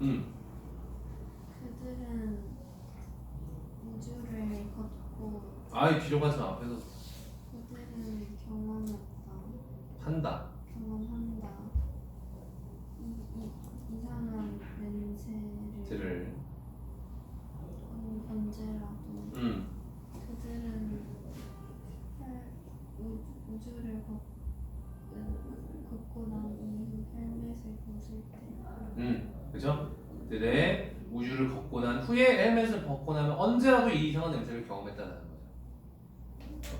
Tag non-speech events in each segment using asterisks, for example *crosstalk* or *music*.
음. 그들은 우주를 걷고 아이 비료가지 마 앞에서 그들은 경험했다. 한다. 이, 이, 이상한 냄새를 들을. 언- 언제라도 음. 그들은 헬, 우, 우주를 걷, 그, 걷고 난 이후 헬멧을 벗을 때 음. 그죠? 들의 우주를 걷고 난 후에 헬멧을 벗고 나면 언제라도 이 이상한 냄새를 경험했다는 거죠.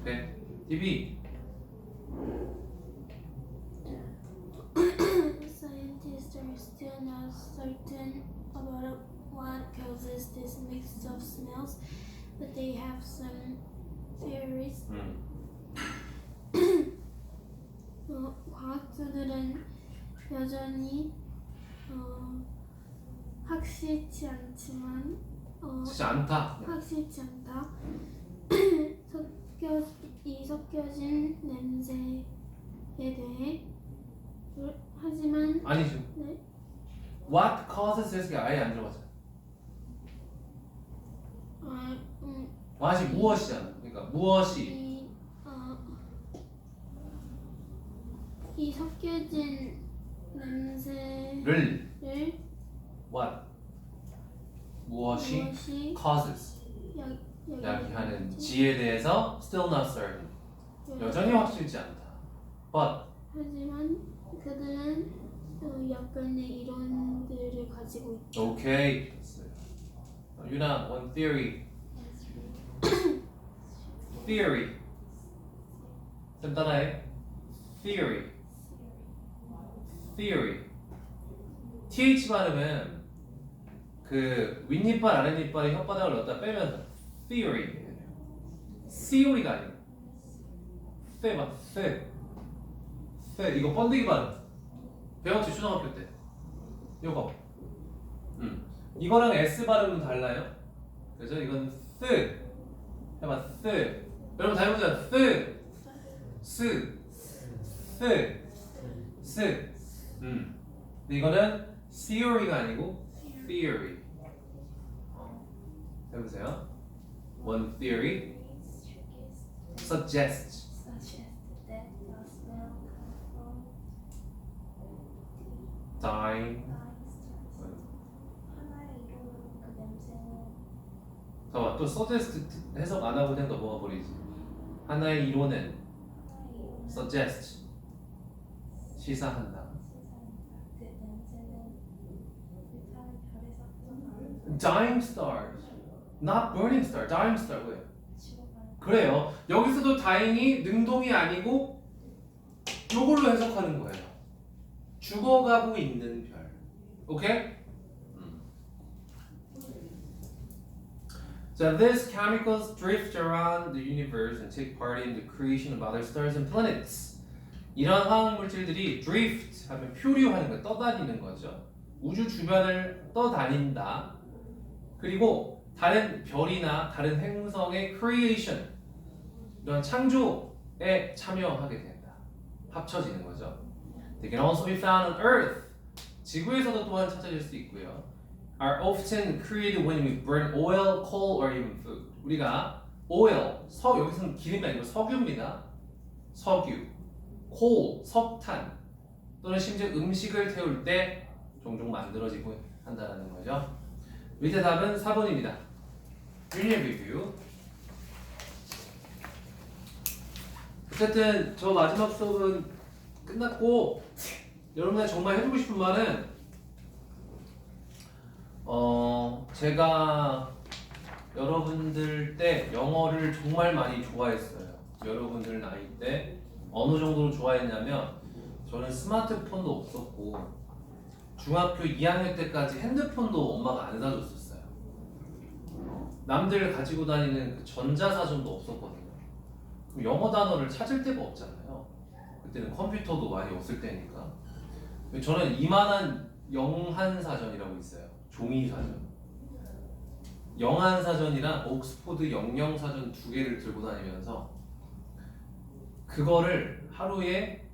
오케이. TV. Scientists are still not certain about what causes this mix of smells, but they have some theories. 음. 어, 과학자들은 여전히 어, 확실치 않지만 어, 진짜 않다. 확실치 않다. *clears throat* 섞여 이 섞여진 냄새에 대해 물- 하지만 아니죠. 네. What causes this가 아예 안 들어가잖아. 아, 음, what이 무엇이잖아. 그러니까 무엇이 이, 어, 이 섞여진 냄새를 를 what? 무엇이 무엇이 causes? 야, 야기하는 지에 대해서 still not certain 여전히 확실치 않다. but 하지만 그들은 어, 약간의 이론들을 가지고 있다. okay. 유나 one theory. *coughs* Theory. 좀 따라해. Theory theory. Th 발음은 그 윗니빨 아랫니빨의 혓바닥을 넣었다 빼면서 theory. Theory가 아니고 쎄막 쎄. 쎄 이거 번데기 발음. 배웠지 초등학교 때. 이거 음. 이거랑 s 발음은 달라요? 그죠? 이건 쓰 해봐 쓰 여러분 다 해보자 쓰 스, 스, 스. 음. 근데 이거는 theory가 아니고 theory. 어. 해보세요. One theory suggests. Dying. 그 잠깐만 또 suggest 해석 안 하고 그냥 넘어가 버리지. 하나의 이론은 suggest 시사한다. 그 냄새는 불타는 별에서 Dying stars, not burning star. Dying star 왜? 그래요. 여기서도 다행히 능동이 아니고 요걸로 해석하는 거예요. 죽어가고 있는 별. 오케이? 음. 자, these chemicals drift around the universe and take part in the creation of other stars and planets. 이런 화학 물질들이 drift 하면 표류하는 거, 떠다니는 거죠. 우주 주변을 떠다닌다. 그리고 다른 별이나 다른 행성의 creation 이런 창조에 참여하게 된다. 합쳐지는 거죠. They can also be found on Earth. 지구에서도 또한 찾아질 수 있고요. Are often created when we burn oil, coal, or even food. 우리가 oil, 석 여기서는 기름이 아니고 석유입니다. 석유, coal, 석탄 또는 심지어 음식을 태울 때 종종 만들어지고 한다는 거죠. 밑에 답은 4번입니다. 유닛 리뷰. 어쨌든 저 마지막 수업은 끝났고 여러분들 정말 해주고 싶은 말은 어 제가 여러분들 때 영어를 정말 많이 좋아했어요. 여러분들 나이 때 어느 정도로 좋아했냐면 저는 스마트폰도 없었고 중학교 2학년 때까지 핸드폰도 엄마가 안 사줬었어요. 남들 가지고 다니는 그 전자사전도 없었거든요. 영어 단어를 찾을 데가 없잖아요. 그때는 컴퓨터도 많이 없을 때니까. 저는 이만한 영한 사전이라고 있어요. 종이 사전. 영한 사전이랑 옥스포드 영영 사전 두 개를 들고 다니면서 그거를 하루에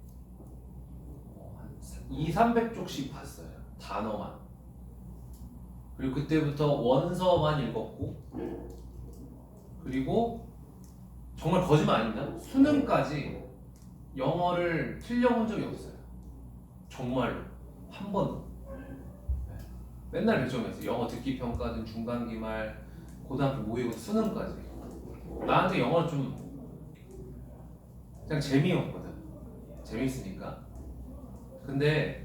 어, 한 2, 300쪽씩 봤어요. 단어만. 그리고 그때부터 원서만 읽었고 그리고 정말 거짓말 아닙니다. 수능까지 영어를 틀려본 적이 없어요. 정말로 한 번도. 네. 맨날 100점이었어요. 영어 듣기 평가든 중간 기말 고등학교 모의고 수능까지. 나한테 영어는 좀 그냥 재미였거든. 재밌으니까. 근데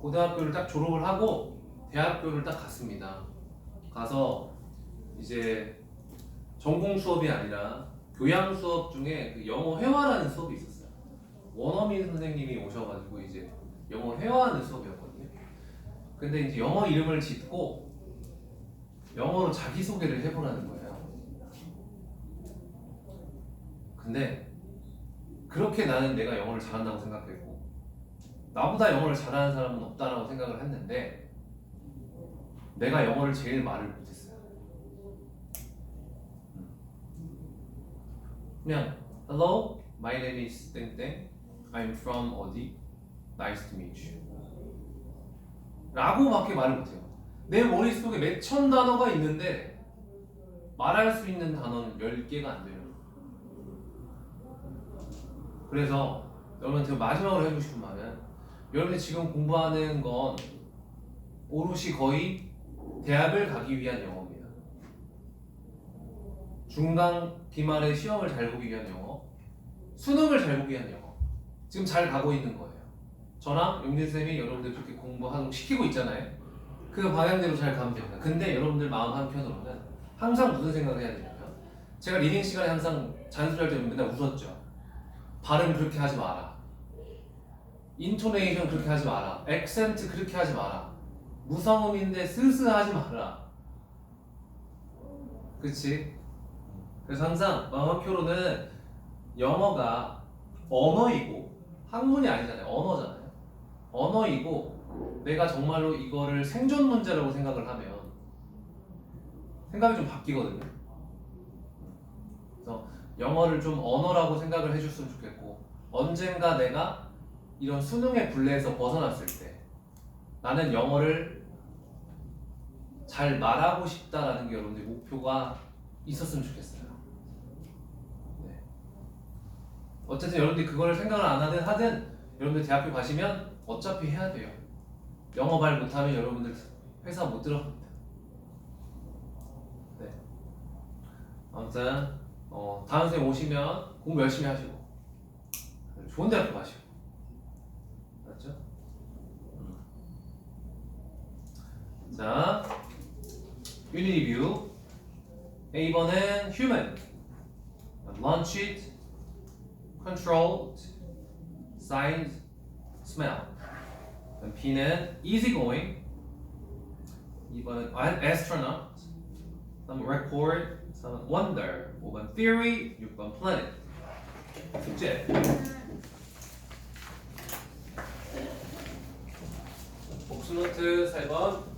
고등학교를 딱 졸업을 하고 대학교를 딱 갔습니다. 가서 이제 전공 수업이 아니라 교양 수업 중에 그 영어 회화라는 수업이 있었어요. 원어민 선생님이 오셔가지고 이제 영어 회화하는 수업이었거든요. 근데 이제 영어 이름을 짓고 영어로 자기 소개를 해보라는 거예요. 근데 그렇게 나는 내가 영어를 잘한다고 생각했고 나보다 영어를 잘하는 사람은 없다라고 생각을 했는데 내가 영어를 제일 말을 못했어요. 그냥 Hello, my name is 땡땡. I'm from 어디? Nice to meet you. 라고밖에 말을 못해요. 내 머릿속에 몇 천 단어가 있는데 말할 수 있는 단어는 10개가 안 돼요. 그래서 여러분한테 마지막으로 해주고 싶은 말은 여러분이 지금 공부하는 건 오롯이 거의 대학을 가기 위한 영어입니다. 중간 기말에 시험을 잘 보기 위한 영어, 수능을 잘 보기 위한 영어. 지금 잘 가고 있는 거예요. 저랑 용진 쌤이 여러분들 그렇게 공부하고 시키고 있잖아요. 그 방향대로 잘 가면 됩니다. 근데 여러분들 마음 한편으로는 항상 무슨 생각을 해야 되냐면 제가 리딩 시간에 항상 잔소리할 때 맨날 웃었죠. 발음 그렇게 하지 마라. 인토네이션 그렇게 하지 마라. 액센트 그렇게 하지 마라. 무성음인데 스스하지 마라. 그치? 그래서 항상 마음표로는 영어가 언어이고 학문이 아니잖아요. 언어잖아요. 언어이고 내가 정말로 이거를 생존 문제라고 생각을 하면 생각이 좀 바뀌거든요. 그래서 영어를 좀 언어라고 생각을 해줬으면 좋겠고 언젠가 내가 이런 수능의 굴레에서 벗어났을 때 나는 영어를 잘 말하고 싶다라는 게 여러분들 목표가 있었으면 좋겠어요. 네. 어쨌든 여러분들이 그걸 생각을 안 하든 하든 여러분들 대학교 가시면 어차피 해야 돼요. 영어 말 못하면 여러분들 회사 못 들어갑니다. 네. 아무튼 어, 다음 생 오시면 공부 열심히 하시고 좋은 대학교 가시고 자, 유닛 리뷰 A번은 human, launch it, controlled, signed, smell. 그럼 B는 easygoing, 2번은 an astronaut, 3번 record, 4번 wonder, 5번 theory, 6번 planet. 숙제. 복수노트 3번.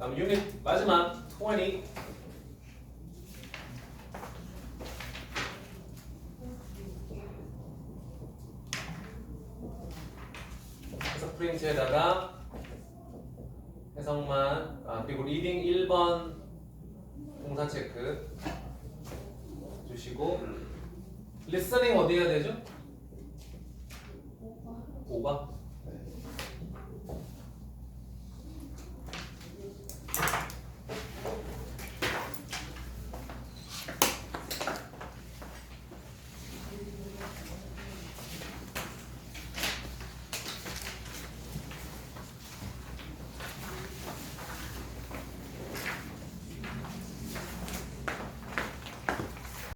다음 유닛 마지막 20. 해석 프린트에다가 해석만 아 그리고 리딩 1번 동사 체크 주시고 리스닝 어디 해야 되죠? 5번? 네.